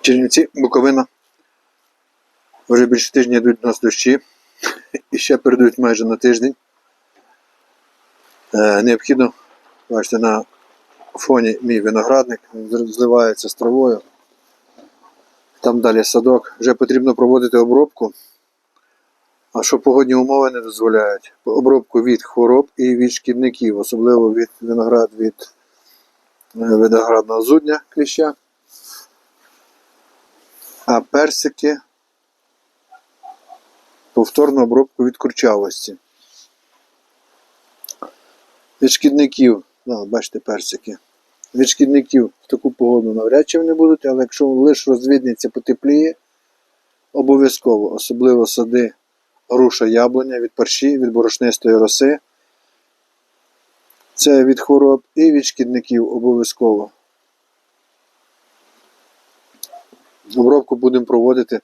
Чернівці, Буковина. Вже більше тижня йдуть у нас дощі. І ще передають майже на тиждень. Е, необхідно, бачите, на фоні мій виноградник зливається з травою. Там далі садок. Вже потрібно проводити обробку. А що погодні умови не дозволяють? Обробку від хвороб і від шкідників, особливо від виноград від е, виноградного зудня кліща. Персики повторну обробку від курчавості. Від шкідників, да, бачите, персики. Від шкідників в таку погоду навряд чи вони будуть, але якщо лише розвиднеться потепліє, обов'язково, особливо сади груша яблуня від парші, від борошнистої роси. Це від хвороб і від шкідників обов'язково. Обробку будемо проводити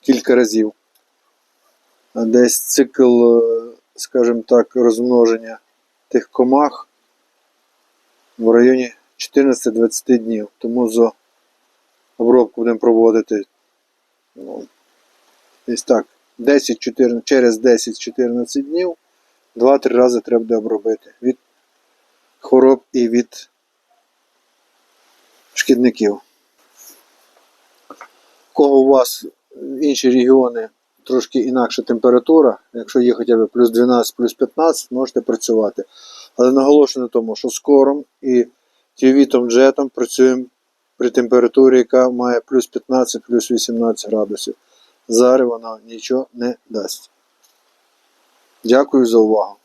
кілька разів. Десь цикл, е, скажімо так, розмноження тих комах в районі 14-20 днів. Тому за обробку будемо проводити ну, десь так, 10-14, через 10-14 днів 2-3 рази треба буде обробити від хвороб і від шкідників. Кого у вас інші регіони трошки інакша температура, якщо є хоча б плюс 12, плюс 15, можете працювати. Але наголошую на тому, що скором і тювітом джетом працюємо при температурі, яка має плюс 15, плюс 18 градусів. Зараз вона нічого не дасть. Дякую за увагу.